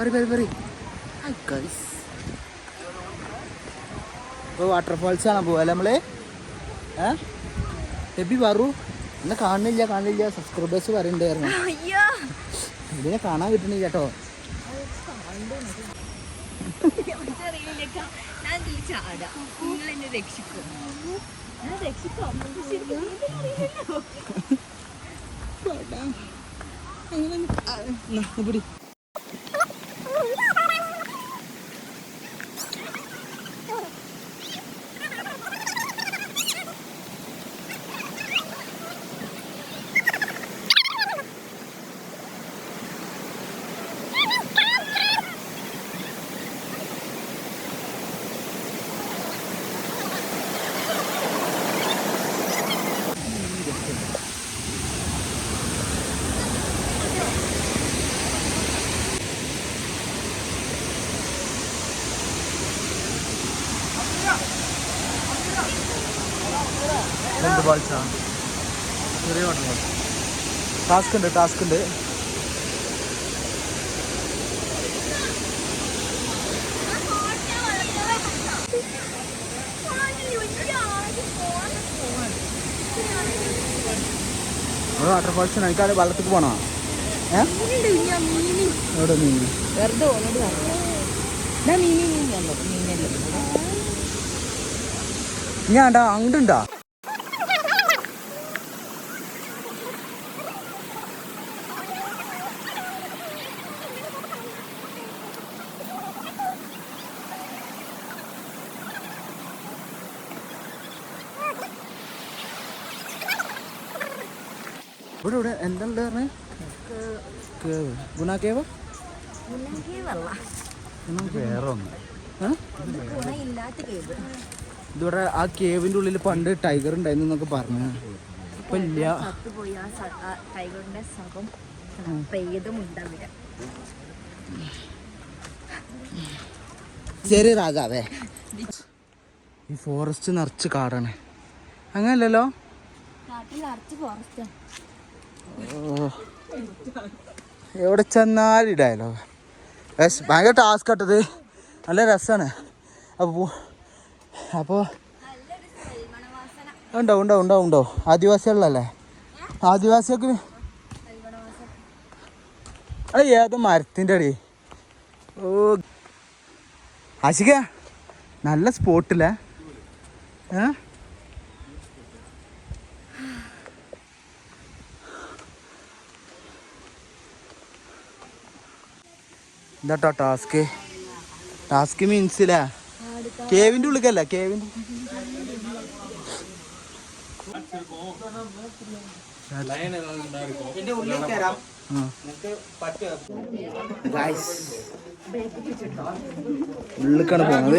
പറ പറ പറ ഗൈസ് ഇപ്പോൾ വാട്ടർഫാൾസ് കാണാൻ പോവാ അല്ലേ നമ്മൾ? ഏ? എബി പറു എന്നെ കാണുന്നില്ല കാണുന്നില്ല. സബ്സ്ക്രൈബേഴ്സ് പറയണ്ടായിരുന്നു. ഇതിനെ കാണാൻ കിട്ടണില്ല കേട്ടോ. എനിക്കറിയില്ല ഞാൻ ഇതിൽ ചാടാം നിങ്ങൾ എന്നെ രക്ഷിക്കും ഞാൻ രക്ഷിക്കാം നമുക്ക് ശരിക്കും നീന്തൽ അറിയില്ലല്ലോ. പിടി ബാൾസാ ചെറിയ ടാസ്ക് ഉണ്ട്? ടാസ്ക് ഉണ്ട് വാട്ടർഫാൾസ് എനിക്കാണ് വെള്ളത്തേക്ക് പോണോ എവിടെ നീങ്ങി വെറുതെ മീനല്ലോ മീനല്ലോ ഞാണ്ടാ അങ്ങോട്ടുണ്ടാ? ഇവിടെ ഇവിടെ. എന്തുണ്ട് പറഞ്ഞേ? കേവ് ഗുണ കേവ് വേറൊന്ന്. വേറെ ഒന്ന് ഇല്ലാത്ത കേബിൾ ഇതിവിടെ ആ കേവിന്റെ ഉള്ളിൽ പണ്ട് ടൈഗർ ഉണ്ടായിരുന്നു എന്നൊക്കെ പറഞ്ഞു. ഇപ്പൊ ഇല്ല. ടൈഗറിന്റെ ശരി രാജാവേ ഈ ഫോറസ്റ്റ് നിറച്ച് കാടാണ്. അങ്ങനല്ലല്ലോ? നിറച്ച് ഫോറസ്റ്റ്. എവിടെ ചെന്നാലും ഇടായല്ലോ ഭയങ്കര ടാസ്ക് ആട്ടത് നല്ല രസമാണ് അപ്പോൾ അപ്പോൾ ഉണ്ടോ ഉണ്ടോ ഉണ്ടോ ഉണ്ടോ? ആദിവാസികളിലല്ലേ? ആദിവാസികൾക്ക് അത് ഏത് മരത്തിന്റെ അടി. ഓ. ആശിക നല്ല സ്പോട്ടില്ലേ ഏ? എന്താട്ടോ ടാസ്ക് ടാസ്ക് മീൻസില്ലേ കേവിന്റെ ഉള്ളിക്കല്ല? കേവിന്റെ ഉള്ളിക്കാണ് പോണത്.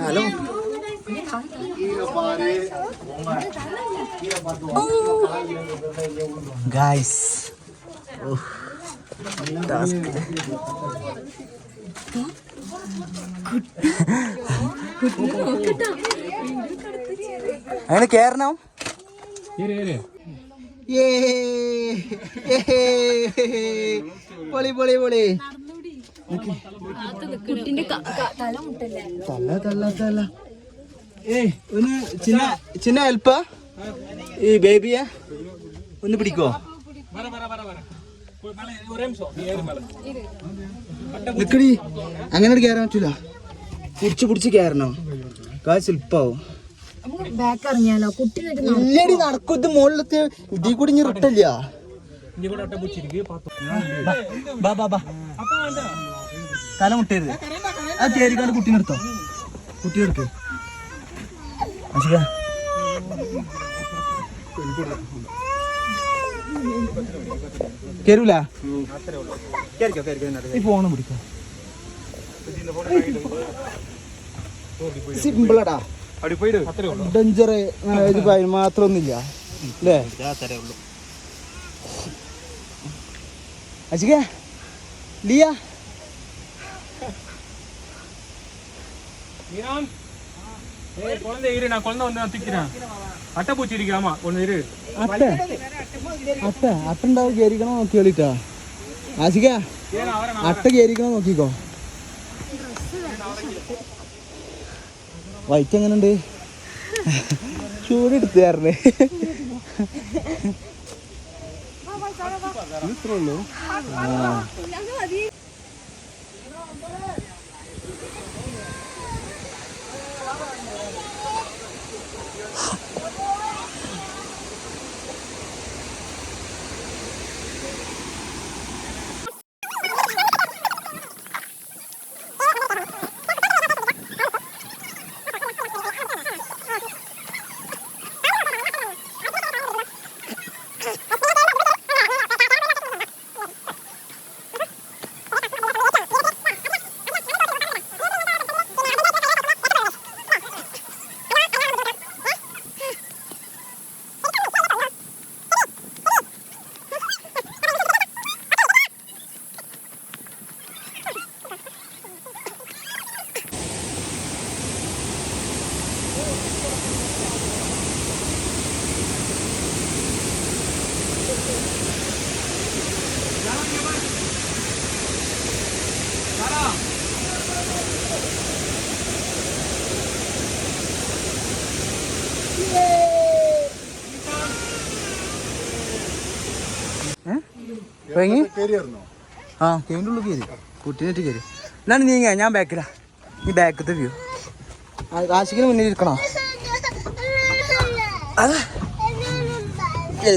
ഹലോ ഗായ്സ് അങ്ങനെ കേറണം. ഏ, ഏ, പൊളി പൊളി പൊളി. കുട്ടിന്റെ തല മുട്ടല്ലേ? തല്ല തല്ല തല്ല ഏയ് ഒന്ന് ചിന്ന ചിന്ന ഹെൽപ്പാ? ഈ ബേബിയെ? ഒന്ന് പിടിക്കോ? നിക്കടി. അങ്ങനെ കയറാൻ പറ്റൂല. പിടിച്ച് പിടിച്ച് കയറണോ കാ ശില്പാവും ഇല്ലടി നടക്കും. മുകളിലത്തെ ഇതീ കൂടി ഇനി റിട്ടില്ല? തല മുട്ടരുത്. ആ കേറിക്കാണ്ട് കുട്ടി നിർത്തോ കുട്ടി എടുക്ക്. അശിക. കേരൂല ഈ ഫോണ് പിടിക്കോ. സിമ്പിളടാ. ഡഞ്ചർ ഇത് മാത്രമൊന്നുമില്ല അല്ലേ? അജിക ലിയ. ಕೊಳಂದೆ ಇರಿನ ಕೊಳಂದ ಒಂದು ತಿಕ್ಕಿನ അട്ട പൂച്ചിരിക്കാമ കൊണ്ടേര് അട്ട? അട്ട? കേരിക്കണോ ഉണ്ടാവും കയറിക്കണോ നോക്കിയോളിട്ടാ. ആശിക അട്ട കേരിക്കണോ നോക്കിക്കോ. വൈറ്റ് എങ്ങനെ ഉണ്ട് ചൂടെടുത്ത് തരണേ. ഇത്രേ ഉള്ളൂ. ആ ഇറങ്ങി ആ ഉള്ളിൽ കയറി. കുട്ടീനെറ്റ് കയറി. എന്നാണ് നീങ്ങ ഞാൻ ബാക്കിലാ നീ ബാക്കത്തെ വ്യൂ ആശിക്കിന് മുന്നിൽ ഇരിക്കണോ?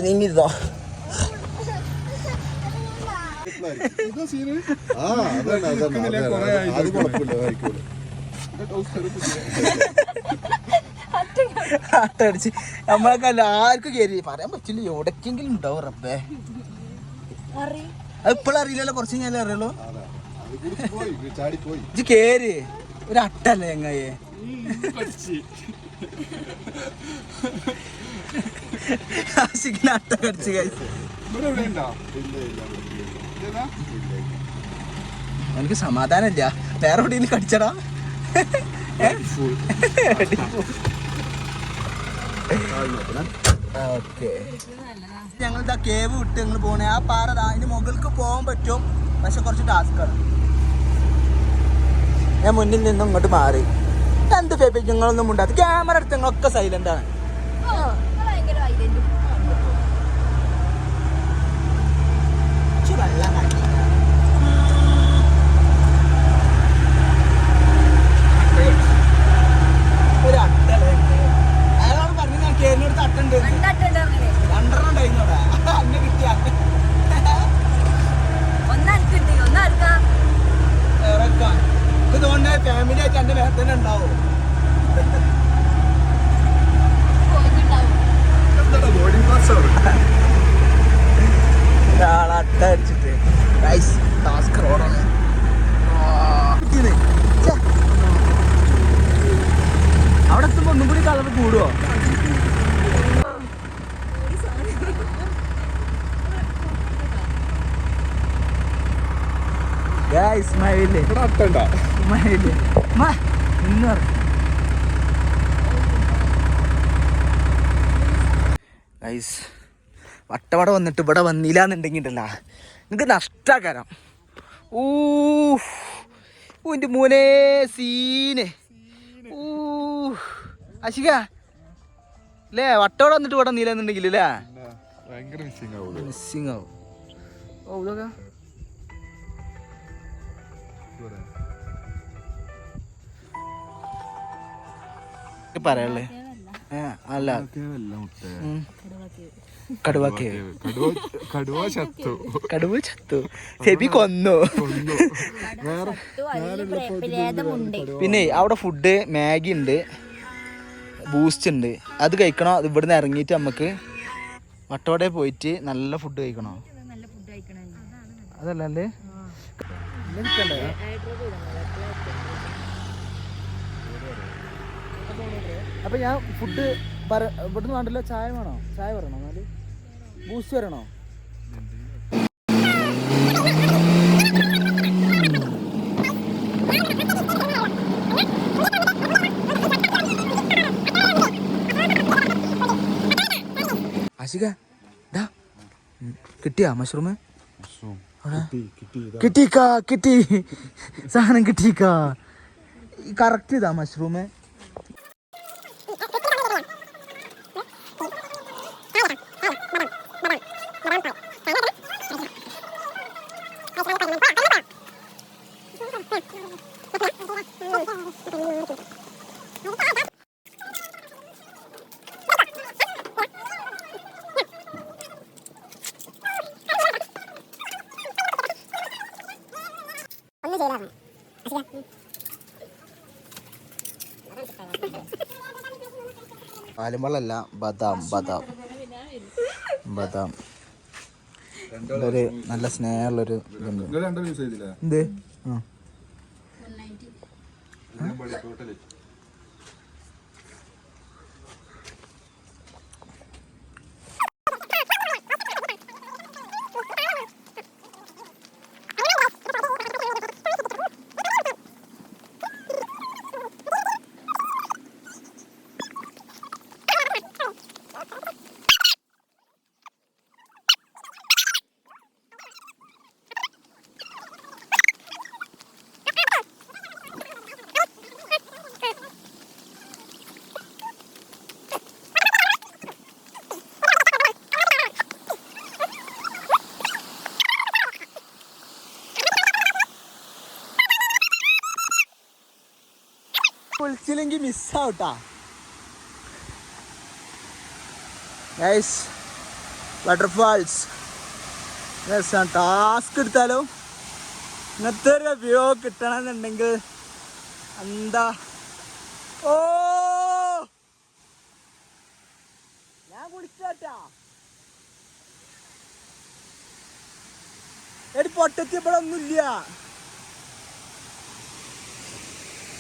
നീങ്ങിരുന്നോ ആ അതന്നെ അതന്നെ അതന്നെ അത് കുഴപ്പമില്ല ആയിക്കോട്ടെ അട്ടടിച്ച് നമ്മളൊക്കെ എല്ലാവർക്കും കയറി. പറയാൻ പറ്റില്ല എവിടേക്കെങ്കിലും ഉണ്ടാവും റബ്ബേ. അത് ഇപ്പോഴും അറിയില്ലല്ലോ കുറച്ച് കഴിഞ്ഞാലേ അറിയുള്ളൂ. ഇത് കേര് കുടിച്ച് പോയി ചാടി പോയി. ഇജ്ജ് കേറി. ഒരു അട്ടല്ലേ എങ്ങയെ ആശിക്കിന് അട്ട കടിച്ച് കഴിച്ചു? എനിക്ക് സമാധാനമില്ല. വേറെ എവിടെയെങ്കിലും കടിച്ചടാ? ഓക്കെ ഞങ്ങൾ ഇതാ കേവ് വിട്ട് ഞങ്ങൾ പോണേ. ആ പാറ അതിന് മുകൾക്ക് പോകാൻ പറ്റും. പക്ഷെ കുറച്ച് ടാസ്ക്കാണ് ഞാൻ മുന്നിൽ നിന്നും ഇങ്ങോട്ട് മാറി. എന്ത് ഫേബി ഉണ്ടാകും ക്യാമറ എടുത്ത് നിങ്ങളൊക്കെ സൈലന്റ് ആണ്. ഇന്ന് പറ. ഗൈസ് വട്ടവട വന്നിട്ട് ഇവിടെ വന്നില്ല എന്നുണ്ടെങ്കിൽ നിങ്ങൾക്ക് നഷ്ടാക്കാരം ഊ ഊന്റെ മോനെ സീന്. ഊ അശിക അല്ലേ വട്ടവട വന്നിട്ട് ഇവിടെ വന്നില്ല എന്നുണ്ടെങ്കിൽ അല്ലേ മിസ്സിംഗ് മിസ്സിങ് ആവും. ഓ ഇതൊക്കെ പറയല്ലേ അല്ല. കടുവ കേവ് കടുവ കടുവ ചത്തു. കടുവ ചത്തു. ഫെബി കൊന്നു. പിന്നെ അവിടെ ഫുഡ് മാഗി ഉണ്ട്. ബൂസ്റ്റ് ഉണ്ട്. അത് കഴിക്കണോ? അത് ഇവിടുന്ന് ഇറങ്ങിയിട്ട് നമുക്ക് വട്ടവടെ പോയിട്ട് നല്ല ഫുഡ് കഴിക്കണോ? അതല്ലേ ഫുഡ് കഴിക്കണം അതല്ല അല്ലേ അപ്പൊ ഞാൻ ഫുഡ് പറ ഇവിടുന്ന് വേണ്ടല്ലോ ചായ വേണോ? ചായ പറയണോ എന്നാൽ? ബൂസ്റ്റ് വരണോ? ആശിക ഡാ കിട്ടിയാ മഷ്റൂം കിട്ടി കിട്ടി ഇതാ. കിട്ടിക്കാ കിട്ടി. സാധനം കിട്ടിക്കാ കറക്റ്റ് ഇതാ മഷ്റൂം പാലുമ്പളല്ല ബദാം ബദാം. ബദാം. ഒരു നല്ല സ്നേഹമുള്ളൊരു ഇതുണ്ട്. നിങ്ങൾ യൂസ് ചെയ്തില്ലേ? എന്ത്? ആ. ടോട്ടൽ വിളിച്ചില്ലെങ്കിൽ മിസ്സാവട്ടാ ഗൈസ് വാട്ടർഫാൾസ് രസമാണ് ടാസ്ക് എടുത്താലോ ഇങ്ങനത്തെ ഒരു വ്യൂ കിട്ടണമെന്നുണ്ടെങ്കിൽ എന്താ? ഓ! ഞാൻ കുടിച്ചാട്ടാ. എടി പൊട്ടത്തി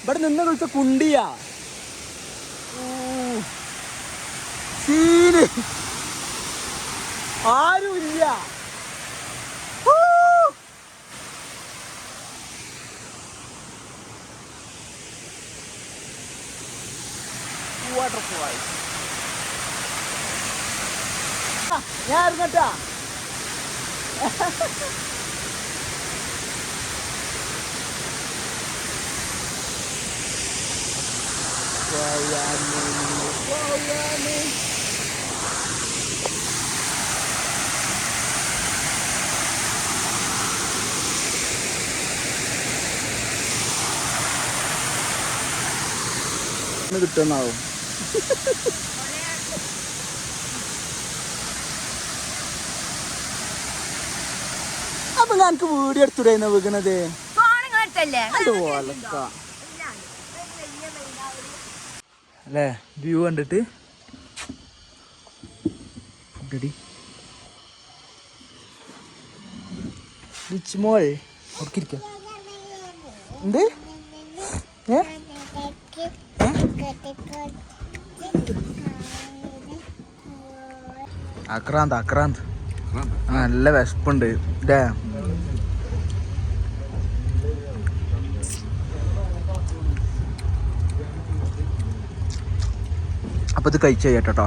ഇവിടെ നിന്ന് കുളിച്ച കുണ്ടിയാ. സീന്. ആരുമില്ല. ഊ. Waterfall. ആ, ഞാൻ ഇറങ്ങട്ടാ കിട്ടുന്നാവും അപ്പൊ ഞാൻ വീഡിയോ എടുത്തുടേന്ന് വീകണത് അത് കാട്ടല്ലേ അല്ലേ? വ്യൂ കണ്ടിട്ട്. ഫുഡടി മോൾ. ഇരിക്ക എന്ത്? ഏ? അക്രാന്ത് അക്രാന്ത് നല്ല വിശപ്പുണ്ട്. ഇല്ലേ അപ്പൊ ഇത് കഴിച്ചു കേട്ടോ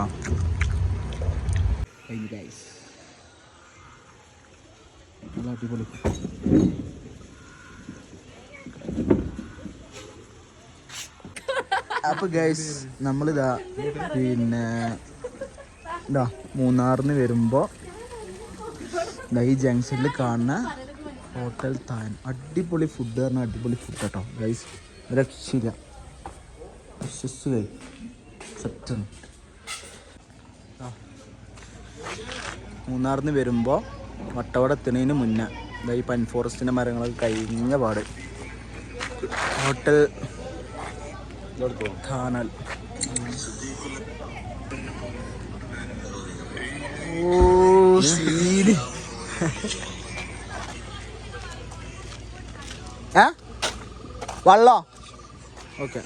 നല്ല അടിപൊളി. അപ്പൊ ഗൈസ് നമ്മളിതാ പിന്നെ ഇതാ മൂന്നാറിന് വരുമ്പോ ഈ ജംഗ്ഷനിൽ കാണുന്ന ഹോട്ടൽ താൻ. അടിപൊളി ഫുഡ് പറഞ്ഞാൽ അടിപൊളി ഫുഡ് കേട്ടോ ഗൈസ് രക്ഷയില്ല വിശ്വസിച്ച് സെറ്റാണ് മൂന്നാറിന്ന് വരുമ്പോൾ വട്ടവട എത്തുന്നതിന് മുന്നേ ഈ പൻ ഫോറസ്റ്റിന്റെ മരങ്ങളൊക്കെ കഴിഞ്ഞ പാട്. ഹോട്ടൽ ഓ സീന് ഏ? വള്ളോ? ഓക്കെ.